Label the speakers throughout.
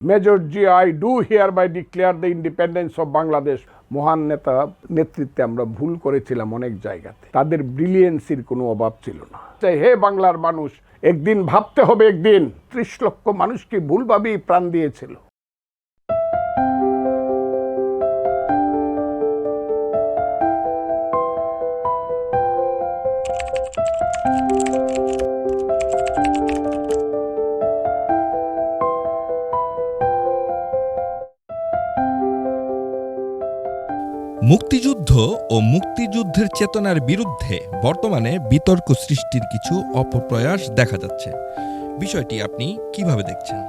Speaker 1: Major G I do hereby declare the independence of Bangladesh মহান নেতা নেতৃত্বে আমরা ভুল করেছিলাম অনেক জায়গাতে তাদের ব্রিলিয়েন্সির কোনো অভাব ছিল না হে বাংলার মানুষ একদিন ভাবতে হবে একদিন ত্রিশ লক্ষ মানুষকে ভুলভাবেই প্রাণ দিয়েছিল
Speaker 2: মুক্তিযুদ্ধ ও মুক্তিযুদ্ধের চেতনার বিরুদ্ধে বর্তমানে বিতর্ক সৃষ্টির কিছু অপপ্রয়াস দেখা যাচ্ছে। বিষয়টি আপনি কীভাবে দেখছেন?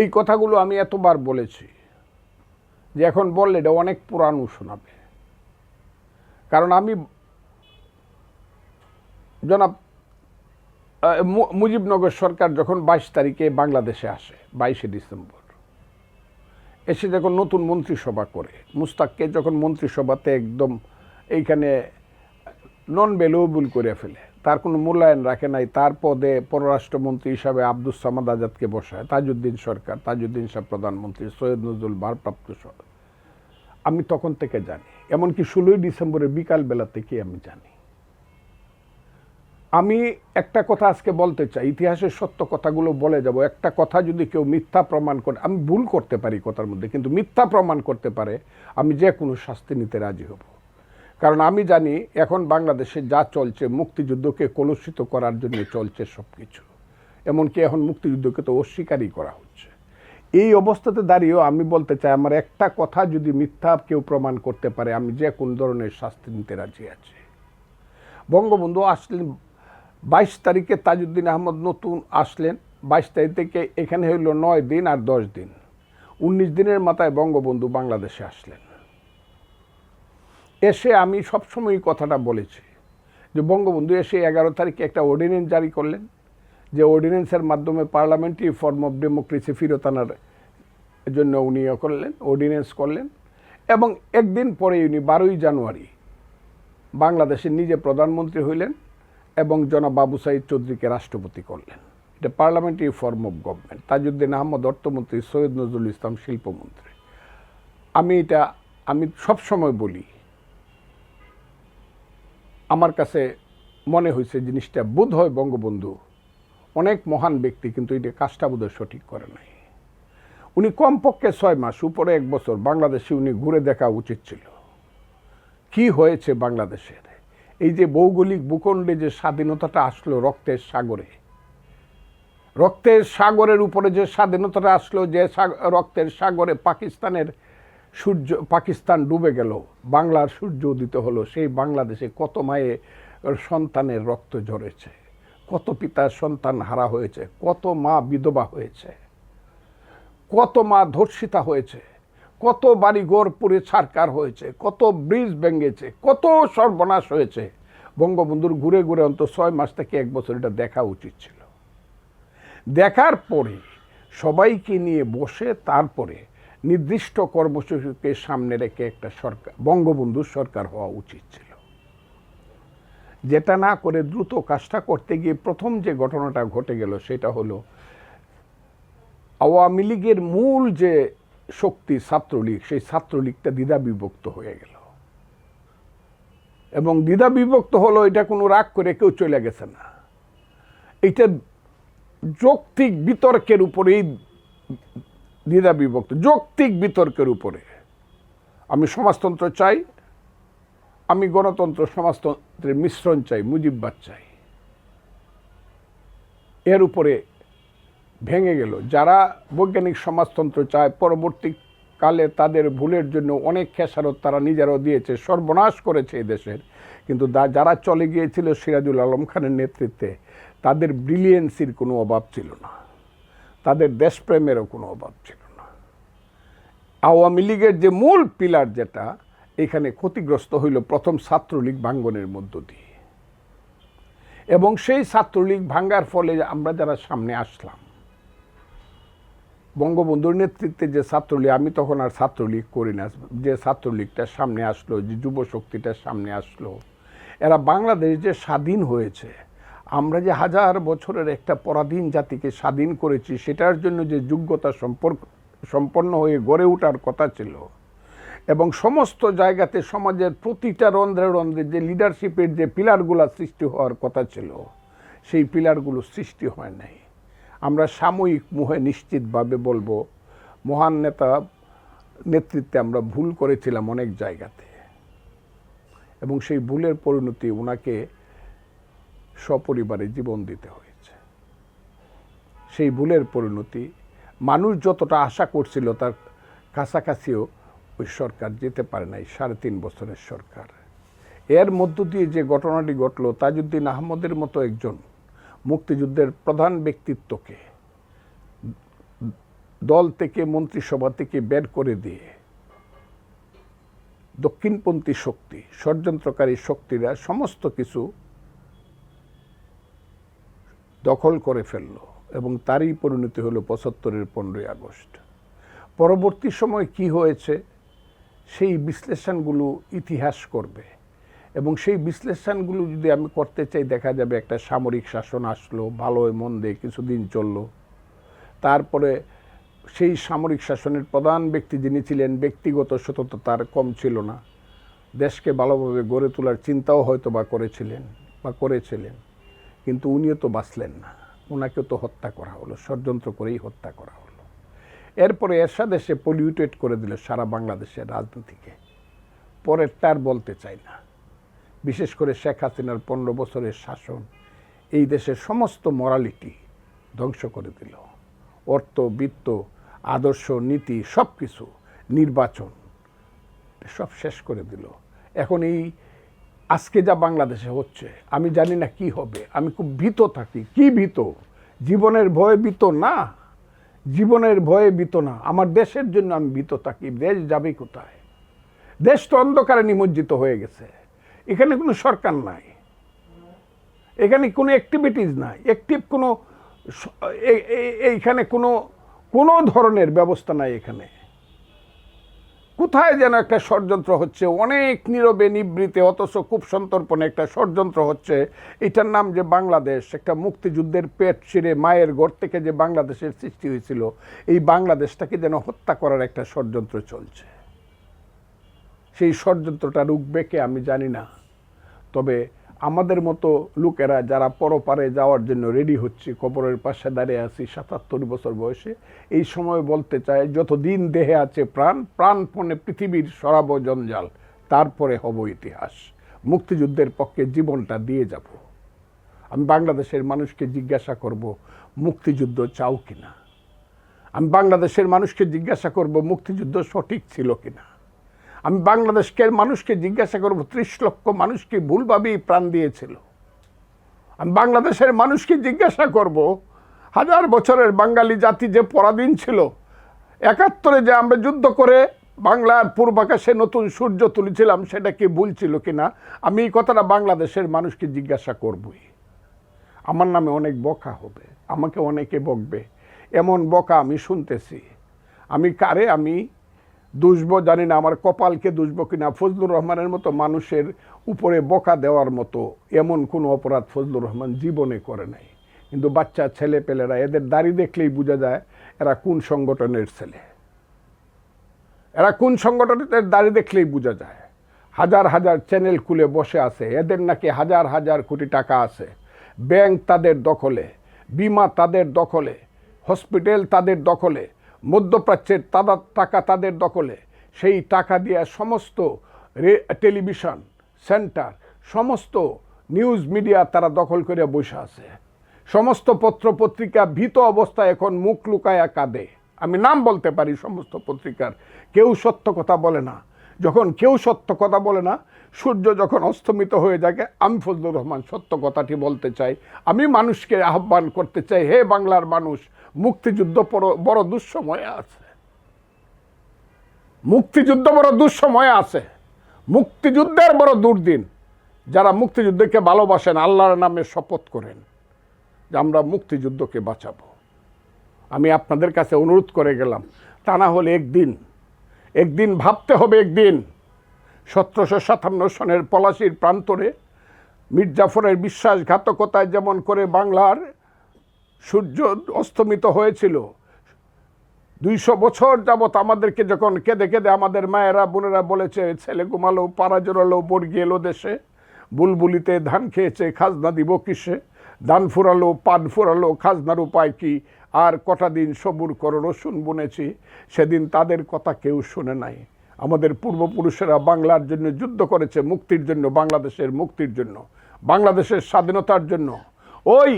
Speaker 1: এই কথাগুলো আমি এতবার বলেছি যে এখন বললে এটা অনেক পুরানো শোনাবে। কারণ আমি জনাব মুজিবনগর সরকার যখন বাইশ তারিখে বাংলাদেশে আসে, বাইশে ডিসেম্বর এসে যখন নতুন মন্ত্রিসভা করে, মুস্তাককে যখন মন্ত্রিসভাতে একদম এইখানে নন ভ্যালুয়েবল করে ফেলে, তার কোনো মূল্যায়ন রাখে নাই, তার পদে পররাষ্ট্রমন্ত্রী হিসাবে আব্দুস সামাদ আজাদকে বসায়, তাজউদ্দিন সরকার, তাজউদ্দিন সাহেব প্রধানমন্ত্রী, সৈয়দ নজরুল ভারপ্রাপ্ত সর- আমি তখন থেকে জানি, এমনকি ষোলোই ডিসেম্বরের বিকালবেলা থেকে আমি জানি। আমি একটা কথা আজকে বলতে চাই, ইতিহাসের সত্য কথাগুলো বলে যাব। একটা কথা যদি কেউ মিথ্যা প্রমাণ করে, আমি ভুল করতে পারি কথার মধ্যে, কিন্তু মিথ্যা প্রমাণ করতে পারে, আমি যে কোনো শাস্তি নিতে রাজি হব। কারণ আমি জানি এখন বাংলাদেশে যা চলছে, মুক্তিযুদ্ধকে কলুষিত করার জন্য চলছে সব কিছু এমনকি এখন মুক্তিযুদ্ধকে তো অস্বীকারই করা হচ্ছে। এই অবস্থাতে দাঁড়িয়েও আমি বলতে চাই, আমার একটা কথা যদি মিথ্যা কেউ প্রমাণ করতে পারে, আমি যে কোন ধরনের শাস্তি নিতে রাজি আছি। বঙ্গবন্ধু আসলেন বাইশ তারিখে তাজউদ্দিন আহমদ নতুন আসলেন। বাইশ তারিখ থেকে এখানে হইল নয় দিন আর দশ দিন। উনিশ দিনের মাথায় বঙ্গবন্ধু বাংলাদেশে আসলেন। এসে আমি সবসময় কথাটা বলেছি যে বঙ্গবন্ধু এসে এগারো তারিখে একটা অর্ডিনেন্স জারি করলেন, যে অর্ডিনেন্সের মাধ্যমে পার্লামেন্টারি ফর্ম অফ ডেমোক্রেসি ফিরত আনার জন্য উনি ইয়ে করলেন অর্ডিনেন্স করলেন এবং একদিন পরে উনি বারোই জানুয়ারি বাংলাদেশের নিজে প্রধানমন্ত্রী হইলেন। এবং জনাব বাবু সাইদ চৌধুরীকে রাষ্ট্রপতি করলেন। এটা parliamentary form of government. Tajuddin Ahmad অর্থমন্ত্রী, সৈয়দ নজরুল ইসলাম শিল্পমন্ত্রী। আমি এটা, আমি সবসময় বলি, আমার কাছে মনে হয়েছে জিনিসটা বোধ হয় বঙ্গবন্ধু অনেক মহান ব্যক্তি, কিন্তু এটা কাজটা বোধহয় সঠিক করে নাই। উনি কমপক্ষে ছয় মাস, উপরে এক বছর, বাংলাদেশে উনি ঘুরে দেখা উচিত ছিল। কি হয়েছে বাংলাদেশের? এই যে ভৌগোলিক ভূখণ্ডে যে স্বাধীনতাটা আসলো রক্তের সাগরে, রক্তের সাগরের উপরে যে স্বাধীনতাটা আসলো, যে রক্তের সাগরে পাকিস্তানের সূর্য, পাকিস্তান ডুবে গেল, বাংলার সূর্য উদিত হলো, সেই বাংলাদেশে কত মায়ে সন্তানের রক্ত ঝরেছে, কত পিতার সন্তান হারা হয়েছে, কত মা বিধবা হয়েছে, কত মা ধর্ষিতা হয়েছে। কত বাড়ি গড় পুড়ে ছারকার হয়েছে, কত ব্রিজ ভেঙেছে, কত সর্বনাশ হয়েছে। বঙ্গবন্ধুর ঘুরে ঘুরে অন্ত ছয় মাস থেকে এক বছর এটা দেখা উচিত ছিল। দেখার পরে সবাইকে নিয়ে বসে তারপরে নির্দিষ্ট কর্মসূচিকে সামনে রেখে একটা সরকার, বঙ্গবন্ধুর সরকার হওয়া উচিত ছিল। যেটা না করে দ্রুত কাজটা করতে গিয়ে প্রথম যে ঘটনাটা ঘটে গেল সেটা হলো, আওয়ামী লীগের মূল যে শক্তি ছাত্রলীগ, সেই ছাত্রলীগটা দ্বিধা বিভক্ত হয়ে গেল। এবং দ্বিধা বিভক্ত হলো এটা কোনো রাগ করে কেউ চলে গেছে না। এটা যৌক্তিক বিতর্কের উপরেই দ্বিধা বিভক্ত যৌক্তিক বিতর্কের উপরে। আমি সমাজতন্ত্র চাই, আমি গণতন্ত্র, সমাজতন্ত্রের মিশ্রণ চাই, মুজিববাদ চাই। এর উপরে ভেঙে গেল। যারা বৈজ্ঞানিক সমাজতন্ত্র চায় পরবর্তী কালে তাদের ভুলের জন্য অনেক খেসারত তারা নিজেরাও দিয়েছে, সর্বনাশ করেছে দেশের। কিন্তু যারা চলে গিয়েছিল সিরাজুল আলম খানের নেতৃত্বে, তাদের ব্রিলিয়েন্সির কোনো অভাব ছিল না। তাদের দেশপ্রেমেরও কোনো অভাব ছিল না। আওয়ামী লীগের যে মূল পিলার যেটা, এখানে ক্ষতিগ্রস্ত হইল প্রথম ছাত্রলীগ ভাঙ্গনের মধ্য দিয়ে। এবং সেই ছাত্রলীগ ভাঙ্গার ফলে আমরা যারা সামনে আসলাম বঙ্গবন্ধুর নেতৃত্বে যে ছাত্রলীগ, আমি তখন আর ছাত্রলীগ করি না। যে ছাত্রলীগটা সামনে আসলো, যে যুব শক্তিটা সামনে আসলো, এরা বাংলাদেশ যে স্বাধীন হয়েছে, আমরা যে হাজার বছরের একটা পরাধীন জাতিকে স্বাধীন করেছি, সেটার জন্য যে যোগ্যতা সম্পর্ক সম্পন্ন হয়ে গড়ে ওঠার কথা ছিল, এবং সমস্ত জায়গাতে সমাজের প্রতিটা রন্ধ্রে রন্ধ্রে যে লিডারশিপের যে পিলারগুলো সৃষ্টি হওয়ার কথা ছিল, সেই পিলারগুলো সৃষ্টি হয় নাই। আমরা সাময়িক মুহে নিশ্চিতভাবে বলব, মহান নেতা নেতৃত্বে আমরা ভুল করেছিলাম অনেক জায়গাতে। এবং সেই ভুলের পরিণতি ওনাকে সপরিবারে জীবন দিতে হয়েছে। সেই ভুলের পরিণতি মানুষ যতটা আশা করছিল তার কাছাকাছিও ওই সরকার যেতে পারে নাই, সাড়ে তিন বছরের সরকার। এর মধ্য দিয়ে যে ঘটনাটি ঘটল, তাজউদ্দিন আহমদের মতো একজন মুক্তিযুদ্ধের প্রধান ব্যক্তিত্বকে দল থেকে, মন্ত্রিসভা থেকে বের করে দিয়ে দক্ষিণপন্থী শক্তি, ষড়যন্ত্রকারী শক্তিরা সমস্ত কিছু দখল করে ফেলল এবং তারই পরিণতি হলো পঁচাত্তরের পনেরোই আগস্ট। পরবর্তী সময় কি হয়েছে? সেই বিশ্লেষণগুলো ইতিহাস করবে। এবং সেই বিশ্লেষণগুলো যদি আমি করতে চাই, দেখা যাবে একটা সামরিক শাসন আসলো ভালো মন্দে কিছুদিন চলল। তারপরে সেই সামরিক শাসনের প্রধান ব্যক্তি যিনি ছিলেন, ব্যক্তিগত সততা তার কম ছিল না। দেশকে ভালোভাবে গড়ে তোলার চিন্তাও হয়তো বা করেছিলেন বা করেছিলেন, কিন্তু উনিও তো বাঁচলেন না। ওনাকেও তো হত্যা করা হলো, ষড়যন্ত্র করেই হত্যা করা হলো। এরপরে এরশাদ এসে পলিউটেড করে দিল সারা বাংলাদেশের রাজনীতিকে। পরেরটা আর বলতে চাই না। বিশেষ করে শেখ হাসিনার পনেরো বছরের শাসন, এই দেশের সমস্ত মরালিটি ধ্বংস করে দিল। অর্থ, বিত্ত, আদর্শ, নীতি সব কিছু নির্বাচন সব শেষ করে দিল। এখন এই আজকে যা বাংলাদেশে হচ্ছে, আমি জানি না কি হবে, আমি খুব ভীত থাকি। কি ভীত? জীবনের ভয়ে ভীত না? জীবনের ভয়ে ভীত না। আমার দেশের জন্য আমি ভীত থাকি। দেশ যাবে কোথায়? দেশ তো অন্ধকারে নিমজ্জিত হয়ে গেছে। এখানে কোনো সরকার নাই। এখানে কোনো অ্যাক্টিভিটিস নাই। অ্যাক্টিভ কোনো এইখানে কোনো কোনো ধরনের ব্যবস্থা নাই এখানে। কোথায় যেন একটা ষড়যন্ত্র হচ্ছে, অনেক নীরবে নিবৃতে, অথচ খুব সন্তর্পণে একটা ষড়যন্ত্র হচ্ছে। এটার নাম যে বাংলাদেশ, একটা মুক্তিযুদ্ধের পেট ছিঁড়ে মায়ের ঘর থেকে যে বাংলাদেশের সৃষ্টি হয়েছিল, এই বাংলাদেশটাকে যেন হত্যা করার একটা ষড়যন্ত্র চলছে। সেই ষড়যন্ত্রটা রুখবে কে আমি জানি না। তবে আমাদের মতো লোকেরা যারা পরপারে যাওয়ার জন্য রেডি হচ্ছে, কবরের পাশে দাঁড়িয়ে আছি সাতাত্তর বছর বয়সে, এই সময় বলতে চাই, যতদিন দেহে আছে প্রাণ, প্রাণপণে পৃথিবীর সরাব জঞ্জাল, তারপরে হব ইতিহাস। মুক্তিযুদ্ধের পক্ষে জীবনটা দিয়ে যাব। আমি বাংলাদেশের মানুষকে জিজ্ঞাসা করব, মুক্তিযুদ্ধ চাও কিনা? আমি বাংলাদেশের মানুষকে জিজ্ঞাসা করব, মুক্তিযুদ্ধ সঠিক ছিল কিনা? আমি বাংলাদেশকে মানুষকে জিজ্ঞাসা করব, ত্রিশ লক্ষ মানুষকে ভুলভাবেই প্রাণ দিয়েছিল? আমি বাংলাদেশের মানুষকে জিজ্ঞাসা করব, হাজার বছরের বাঙালি জাতি যে পরাধীন ছিল, একাত্তরে যে আমরা যুদ্ধ করে বাংলার পূর্বাকাশে নতুন সূর্য তুলেছিলাম, সেটা কি ভুল ছিল কিনা? আমি এই কথাটা বাংলাদেশের মানুষকে জিজ্ঞাসা করবই। আমার নামে অনেক বকা হবে, আমাকে অনেকে বকবে। এমন বকা আমি শুনতেছি। আমি কারে? আমি দুষবো, জানি না, আমার কপালকে দুষবো কিনা। ফজলুর রহমানের মতো মানুষের উপরে বকা দেওয়ার মতো এমন কোনো অপরাধ ফজলুর রহমান জীবনে করে নাই। কিন্তু বাচ্চা ছেলে পেলেরা এদের দাড়ি দেখলেই বোঝা যায় এরা কোন সংগঠনের ছেলে। এরা কোন সংগঠনের দাড়ি দেখলেই বোঝা যায়। হাজার হাজার চ্যানেল খুলে বসে আছে, এদের নাকি হাজার হাজার কোটি টাকা আছে। ব্যাংক তাদের দখলে, বিমা তাদের দখলে, হসপিটাল তাদের দখলে মধ্যপ্রাচ্যের তাদা, টাকা তাদের দখলে। সেই টাকা দিয়ে সমস্ত টেলিভিশন সেন্টার, সমস্ত নিউজ মিডিয়া তারা দখল করে বসে আছে। সমস্ত পত্র পত্রিকা ভীত অবস্থায় এখন মুখ লুকায়া কাঁদে। আমি নাম বলতে পারি সমস্ত পত্রিকার। কেউ সত্য কথা বলে না। যখন কেউ সত্য কথা বলে না, সূর্য যখন অস্তমিত হয়ে যায় আমি ফজলুর রহমান সত্য কথাটি বলতে চাই। আমি মানুষকে আহ্বান করতে চাই, হে বাংলার মানুষ, মুক্তিযুদ্ধ বড় দুঃসময়ে আছে। মুক্তিযুদ্ধ বড় দুঃসময়ে আছে। মুক্তিযুদ্ধের বড় দুর্দিন। যারা মুক্তিযুদ্ধকে ভালোবাসেন, আল্লাহর নামে শপথ করেন যে আমরা মুক্তিযুদ্ধকে বাঁচাবো। আমি আপনাদের কাছে অনুরোধ করে গেলাম, তা না হলে একদিন একদিন ভাবতে হবে একদিন। সতেরোশো সাতান্ন সনের পলাশির প্রান্তরে মির্জাফরের বিশ্বাসঘাতকতায় যেমন করে বাংলার সূর্য অস্তমিত হয়েছিল, দুইশো বছর যাবত আমাদেরকে যখন কেঁদে কেঁদে আমাদের মায়েরা, বোনেরা বলেছে, ছেলে ঘুমালো, পাড়া জোরালো বর্গি এলো দেশে, বুলবুলিতে ধান খেয়েছে, খাজনা দিব কিসে? ধান ফুরালো, পান ফুরালো খাজনার উপায় কি? আর কটা দিন সবুর করো রসুন বুনেছি সেদিন তাদের কথা কেউ শুনে নাই। আমাদের পূর্বপুরুষেরা বাংলার জন্য যুদ্ধ করেছে, মুক্তির জন্য, বাংলাদেশের মুক্তির জন্য, বাংলাদেশের স্বাধীনতার জন্য। ওই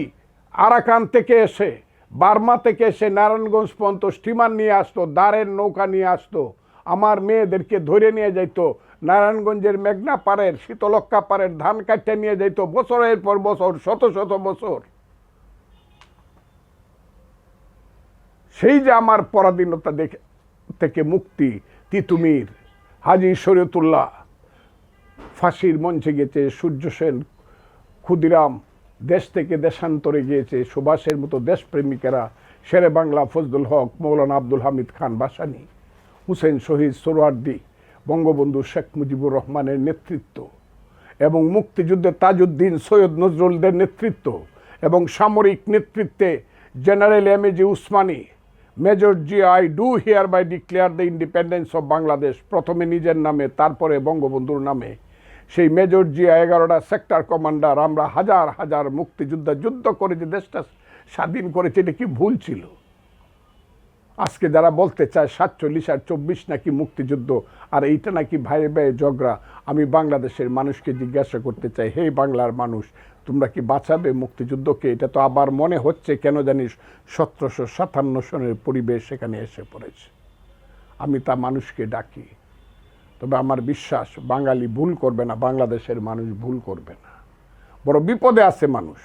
Speaker 1: আরাকান থেকে এসে, বার্মা থেকে এসে নারায়ণগঞ্জ পর্যন্ত স্টিমার নিয়ে আসতো দাঁড়ের নৌকা নিয়ে আসতো, আমার মেয়েদেরকে ধরে নিয়ে যাইতো নারায়ণগঞ্জের মেঘনা পাড়ের শীতলক্কা পাড়ের ধান কাটতে নিয়ে যাইতো বছরের পর বছর, শত শত বছর। সেই যে আমার পরাধীনতা দেখে, থেকে মুক্তি তিতুমির হাজি শরীয়তুল্লাহ। ফাঁসির মঞ্চে গেছে সূর্য সেন, ক্ষুদিরাম, দেশ থেকে দেশান্তরে গিয়েছে সুভাষের মতো দেশপ্রেমিকেরা, শেরে বাংলা ফজলুল হক, মৌলানা আব্দুল হামিদ খান বাসানি, হুসেন শহীদ সোরওয়ার্দি বঙ্গবন্ধু শেখ মুজিবুর রহমানের নেতৃত্ব এবং মুক্তিযুদ্ধে তাজউদ্দিন সৈয়দ নজরুলদের নেতৃত্ব এবং সামরিক নেতৃত্বে general M A G Osmani, major G I do hereby declare the independence of Bangladesh প্রথমে নিজের নামে, তারপরে বঙ্গবন্ধুর নামে। সেই মেজর জিয়া এগারোটা সেক্টর কমান্ডার আমরা হাজার হাজার মুক্তিযোদ্ধা যুদ্ধ করে যে দেশটা স্বাধীন করেছে, এটা কি ভুল ছিল? আজকে যারা বলতে চায় সাতচল্লিশ আর চব্বিশ নাকি মুক্তিযুদ্ধ আর এইটা নাকি ভাইয়ে ভাইয়ে ঝগড়া, আমি বাংলাদেশের মানুষকে জিজ্ঞাসা করতে চাই, হে বাংলার মানুষ, তোমরা কি বাঁচাবে মুক্তিযুদ্ধকে? এটা তো আবার মনে হচ্ছে কেন জানিস, সতেরোশো সাতান্ন সনের পরিবেশ সেখানে এসে পড়েছে। আমি তা মানুষকে ডাকি, তবে আমার বিশ্বাস বাঙালি ভুল করবে না, বাংলাদেশের মানুষ ভুল করবে না। বড় বিপদে আছে মানুষ।